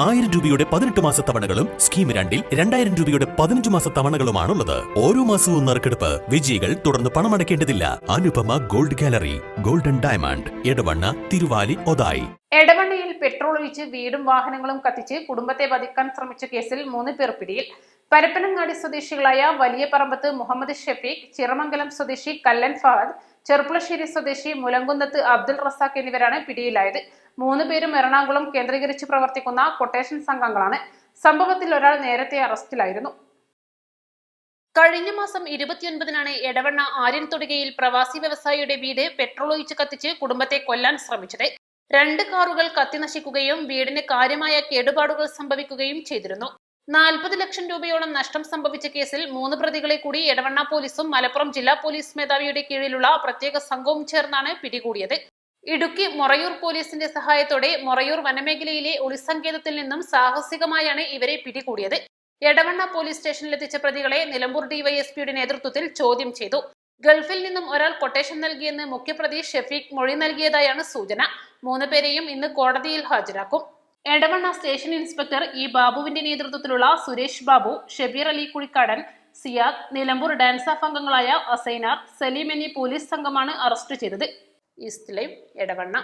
ആയിരം രൂപയുടെ പതിനെട്ട് മാസ തവണകളും സ്കീം രണ്ടിൽ രണ്ടായിരം രൂപയുടെ പതിനഞ്ച് മാസ തവണകളുമാണുള്ളത്. ഓരോ മാസവും നറുക്കെടുപ്പ് വിജയികൾ തുടർന്ന് പണമടയ്ക്കേണ്ടതില്ല. Anupama gold gallery golden diamond Edavanna Thiruvali Othayi. എടവണ്ണയിൽ petrol ഒഴിച്ച് വീടും വാഹനങ്ങളും കത്തിച്ച് കുടുംബത്തെ വധിക്കാൻ ശ്രമിച്ച കേസിൽ മൂന്ന് പേർ പിടിയിൽ. പരപ്പനങ്ങാടി സ്വദേശികളായ വലിയ പറമ്പത്ത് മുഹമ്മദ് ഷഫീഖ് ചിറമംഗലം സ്വദേശി കല്ലൻ ഫഹദ് ചെറുപ്പുളശ്ശേരി സ്വദേശി മുലങ്കുന്നത്ത് അബ്ദുൾ റസാഖ് എന്നിവരാണ് പിടിയിലായത്. മൂന്ന് പേരും എറണാകുളം കേന്ദ്രീകരിച്ച് പ്രവർത്തിക്കുന്ന കൊട്ടേഷൻ സംഘങ്ങളാണ്. സംഭവത്തിൽ ഒരാൾ നേരത്തെ അറസ്റ്റിലായിരുന്നു. കഴിഞ്ഞ മാസം ഇരുപത്തിയൊൻപതിനാണ് എടവണ്ണ ആര്യൻ തൊടുകയിൽ പ്രവാസി വ്യവസായിയുടെ വീട് പെട്രോൾ ഒഴിച്ച് കത്തിച്ച് കുടുംബത്തെ കൊല്ലാൻ ശ്രമിച്ചത്. രണ്ട് കാറുകൾ കത്തിനശിക്കുകയും വീടിന് കാര്യമായ കേടുപാടുകൾ സംഭവിക്കുകയും ചെയ്തിരുന്നു. നാൽപ്പത് ലക്ഷം രൂപയോളം നഷ്ടം സംഭവിച്ച കേസിൽ മൂന്ന് പ്രതികളെ കൂടി എടവണ്ണ പോലീസും മലപ്പുറം ജില്ലാ പോലീസ് മേധാവിയുടെ കീഴിലുള്ള പ്രത്യേക സംഘവും ചേർന്നാണ് പിടികൂടിയത്. ഇടുക്കി മൊറയൂർ പോലീസിന്റെ സഹായത്തോടെ മൊറയൂർ വനമേഖലയിലെ ഒളിസങ്കേതത്തിൽ നിന്നും സാഹസികമായാണ് ഇവരെ പിടികൂടിയത്. എടവണ്ണ പോലീസ് സ്റ്റേഷനിലെത്തിച്ച പ്രതികളെ നിലമ്പൂർ ഡിവൈഎസ്പിയുടെ നേതൃത്വത്തിൽ ചോദ്യം ചെയ്തു. ഗൾഫിൽ നിന്നും ഒരാൾ കൊട്ടേഷൻ നൽകിയെന്ന് മുഖ്യപ്രതി ഷെഫീഖ് മൊഴി നൽകിയതായാണ് സൂചന. മൂന്ന് പേരെയും ഇന്ന് കോടതിയിൽ ഹാജരാക്കും. എടവണ്ണ സ്റ്റേഷൻ ഇൻസ്പെക്ടർ ഇ ബാബുവിന്റെ നേതൃത്വത്തിലുള്ള സുരേഷ് ബാബു ഷബീർ അലി കുഴിക്കാടൻ സിയാദ് നിലമ്പൂർ ഡാൻസ് ഓഫ് അംഗങ്ങളായ അസൈനാർ സലീം എന്നീ പോലീസ് സംഘമാണ് അറസ്റ്റ് ചെയ്തത്. East live Edavanna.